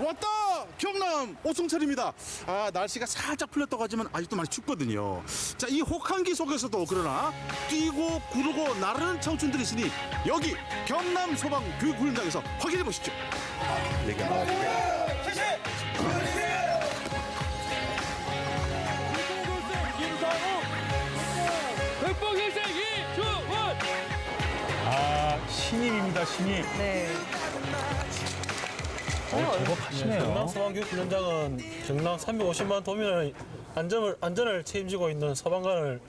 왔다! 경남 오승철입니다. 아, 날씨가 살짝 풀렸다고 하지만 아직도 많이 춥거든요. 자, 이 혹한기 속에서도 그러나 뛰고 구르고 나르는 청춘들이 있으니 여기 경남 소방 교육훈련장에서 확인해 보시죠. 백봉 일생 이주원 아 신입입니다 신입. 네. 어, 제법 하시네요. 경남 소방교육훈련장은 경남 350만 도민의 안전을, 안전을 책임지고 있는 소방관을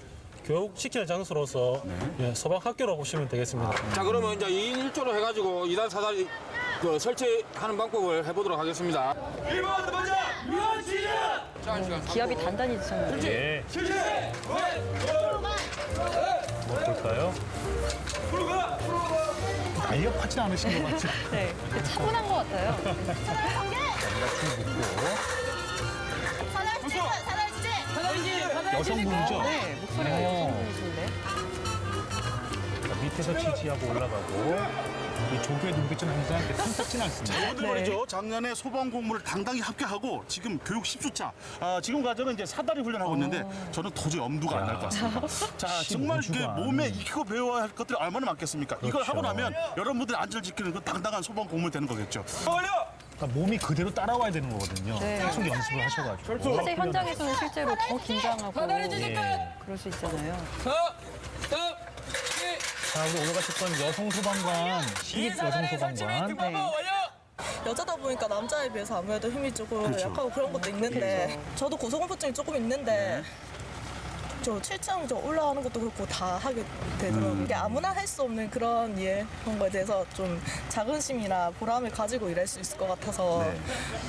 교육시키는 장소로서 예, 소방학교로 보시면 되겠습니다. 자 그러면 이제 2인 1조로 해가지고 2단 4단 그 설치하는 방법을 해보도록 하겠습니다 기압이 단단히 드셨네요. 예. 뭐 볼까요? 날렵하진 않으신 것 같죠? 네. 차분한 것 같아요. 사달 주제, 사달 주제. 여성분이죠? 네. 목소리가 어. 여성분이신데. 자, 밑에서 지지하고 올라가고 이 조교의 눈빛은 항상 이렇게 탐탁진 않습니다. 이분들 말이죠. 작년에 소방 공무를 당당히 합격하고 지금 교육 10주차. 아, 지금 과정은 이제 사다리 훈련하고 있는데 저는 도저히 엄두가 안 날 것 같습니다. 자, 정말 그 15주간. 몸에 익히고 배워야 할 것들이 얼마나 많겠습니까? 이걸 그렇죠. 하고 나면 여러분들의 안전을 지키는 그 당당한 소방 공무원이 되는 거겠죠. 그러니까 몸이 그대로 따라와야 되는 거거든요. 네. 계속 연습을 하셔가지고. 사실 현장에서는 실제로 더 긴장하고 예. 그럴 수 있잖아요. 자, 우리 올라가셨던 여성 소방관, 신입 여성 소방관. 네. 여자다 보니까 남자에 비해서 아무래도 힘이 조금 약하고 그런 것도 있는데 저도 고소공포증이 조금 있는데 저 7층 저 올라가는 것도 그렇고 다 하게 되더라고요. 이게 아무나 할 수 없는 그런 일 그런 거에 대해서 좀 자긍심이나 보람을 가지고 일할 수 있을 것 같아서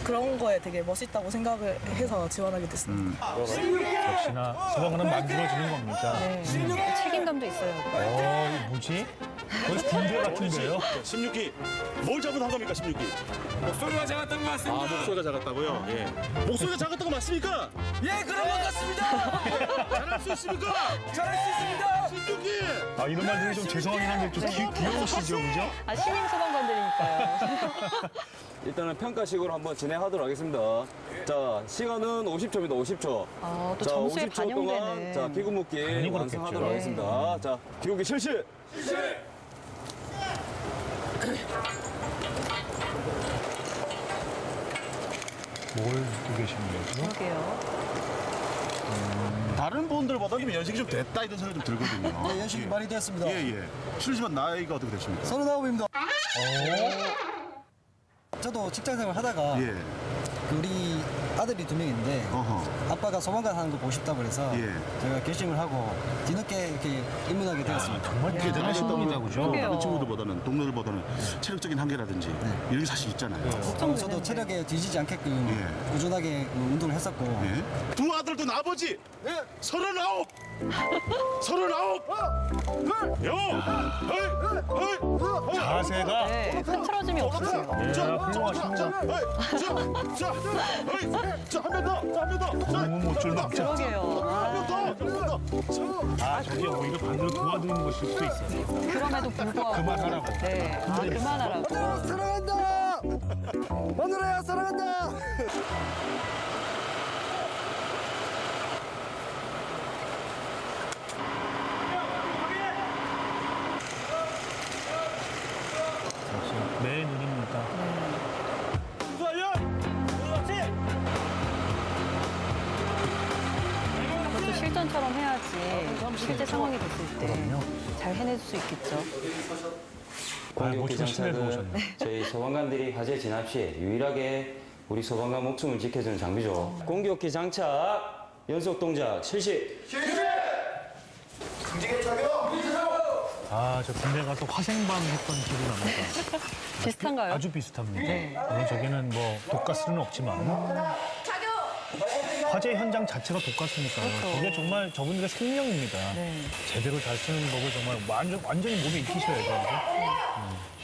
그런 거에 되게 멋있다고 생각을 해서 지원하게 됐습니다. 역시나 소방관은 만들어지는 겁니다. 네. 그 책임감도 있어요. 어, 이거 뭐지? 거의 군대 같은데요? 16기. 뭘 잘못한 겁니까, 16기? 목소리가 작았던 것 아, 같습니다 목소리가 작았다고요? 예. 목소리가 작았던 거 맞습니까? 예 그런 것 같습니다 잘할 수 있습니까? 잘할 수 있습니다 16기! 아, 이런 말들이 좀 죄송하긴 한데 좀 귀, 귀여우시죠, 그죠? 아, 신임 소방관들이니까요. 일단은 평가식으로 한번 진행하도록 하겠습니다. 자, 시간은 50초입니다. 50초. 아, 또 자, 점수에 50초 동안 반영되는. 자, 기구 묶기 완성하도록. 하겠습니다. 자, 기구기 실시. 뭘 듣고 계시는 거죠? 그러게요. 다른 분들보다 좀 연식이 좀 됐다 이런 생각이 좀 들거든요. 네, 연식이 많이 됐습니다. 예, 예. 실례지만 나이가 어떻게 되십니까? 서른아홉입니다. 저도 직장생활 하다가 예. 그 우리 아들이 두 명인데 어허. 아빠가 소방관 하는 거 보고 싶다 그래서 예. 제가 결심을 하고 뒤늦게 이렇게 입문하게 되었습니다. 정말 대단하신 분이다, 그죠? 다른 친구들보다는 동료들보다는 체력적인 한계라든지 이런 게 사실 있잖아요. 어, 저도 체력에 뒤지지 않게끔 예. 꾸준하게 뭐 운동을 했었고 예? 두 아들도 아버지 서른아홉 서른아홉 자세가 네. 흐트러짐이 없으세요. 예, 훌륭 하십니다. 너무 못줄 막자. 그러게요. 아, 아, 저게 오히려 반대로 도와드리는 것일 수도 있어요. 그럼에도 불구하고. 그만하라고. 네. 아, 그만하라고. 사랑한다! 오늘아야 사랑한다! 내 눈입니다. 실전처럼 해야지 실제 상황이 됐을 때 잘 해낼 수 있겠죠. 아, 뭐 공격기 조심해 장착은 보셨네. 저희 소방관들이 화재 진압 시 유일하게 우리 소방관 목숨을 지켜주는 장비죠. 공격 기 장착, 연속 동작 실시. 아, 저 군대 가서 화생방 했던 기억이 납니다. 비슷한가요? 아주 비슷합니다. 물론 저기는 뭐 독가스는 없지만 화재 현장 자체가 독가스니까요. 그렇죠. 저게 정말 저분들의 생명입니다. 네. 제대로 잘 쓰는 법을 정말 완전, 완전히 몸에 익히셔야죠.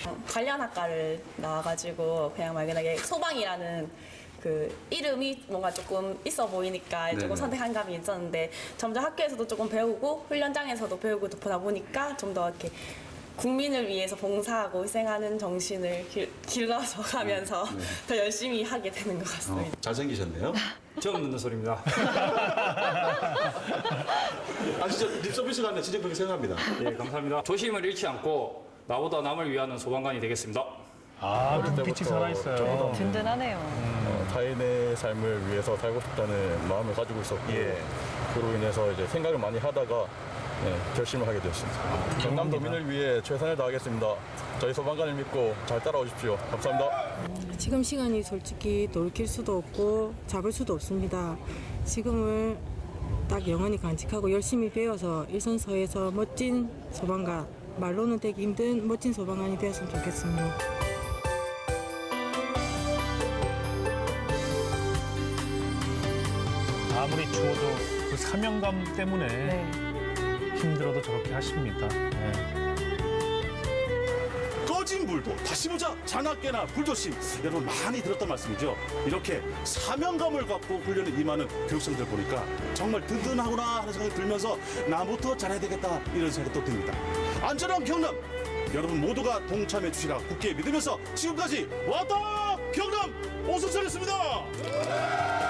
그죠? 관련 학과를 나와가지고 그냥 막연하게 소방이라는 그 이름이 뭔가 조금 있어 보이니까 조금 선택한 감이 있었는데 점점 학교에서도 조금 배우고 훈련장에서도 배우고 보다 보니까 좀 더 이렇게 국민을 위해서 봉사하고 희생하는 정신을 길, 길러서 가면서 더 열심히 하게 되는 것 같습니다. 잘생기셨네요. 처음 듣는 소리입니다. 아 진짜 립서비스 가네 진짜 그렇게 생각합니다. 예, 감사합니다. 조심을 잃지 않고 나보다 남을 위하는 소방관이 되겠습니다. 아, 눈빛이 살아있어요. 든든하네요. 어, 타인의 삶을 위해서 살고 싶다는 마음을 가지고 있었고 그로 인해서 이제 생각을 많이 하다가 네, 결심을 하게 되었습니다. 경남 도민을 위해 최선을 다하겠습니다. 저희 소방관을 믿고 잘 따라오십시오. 감사합니다. 지금 시간이 솔직히 돌이킬 수도 없고 잡을 수도 없습니다. 지금을 딱 영원히 간직하고 열심히 배워서 일선서에서 멋진 소방관, 말로는 되기 힘든 멋진 소방관이 되었으면 좋겠습니다. 아무리 추워도 그 사명감 때문에 네. 힘들어도 저렇게 하십니다. 네. 꺼진 불도 다시 보자. 자나깨나 불조심. 여러분 많이 들었던 말씀이죠? 이렇게 사명감을 갖고 훈련에 임하는 교육생들 보니까 정말 든든하구나 하는 생각이 들면서 나부터 잘해야 되겠다 이런 생각이 또 듭니다. 안전한 경남! 여러분 모두가 동참해 주시라 굳게 믿으면서 지금까지 왔다 경남 오승철이었습니다